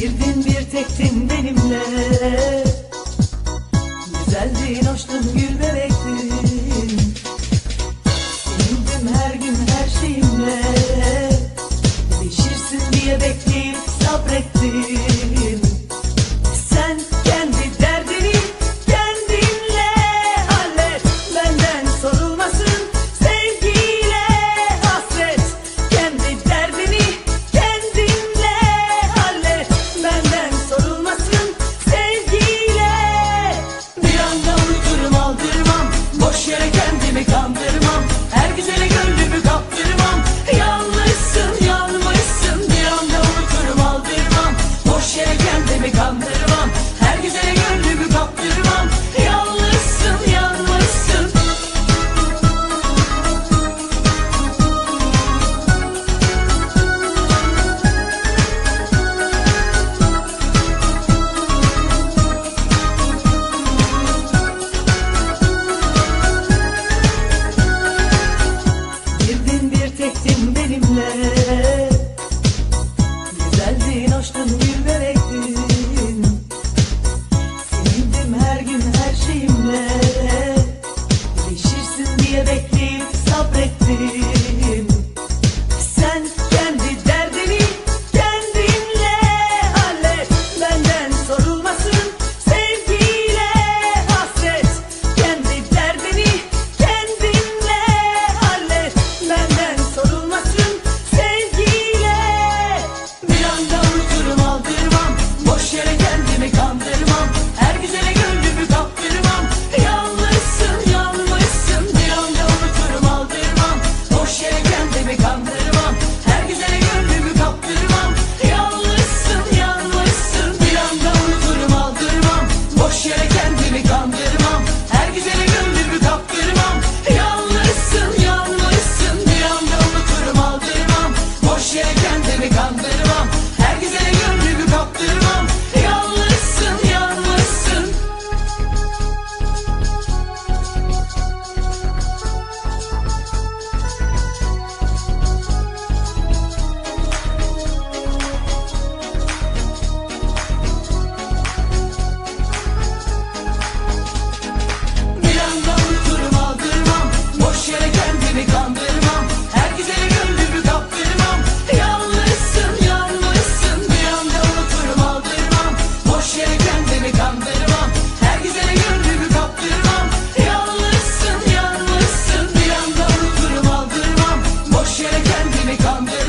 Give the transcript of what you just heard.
Girdin bir tektin benimle. Güzeldin hoştun gün Baştan uyum Come the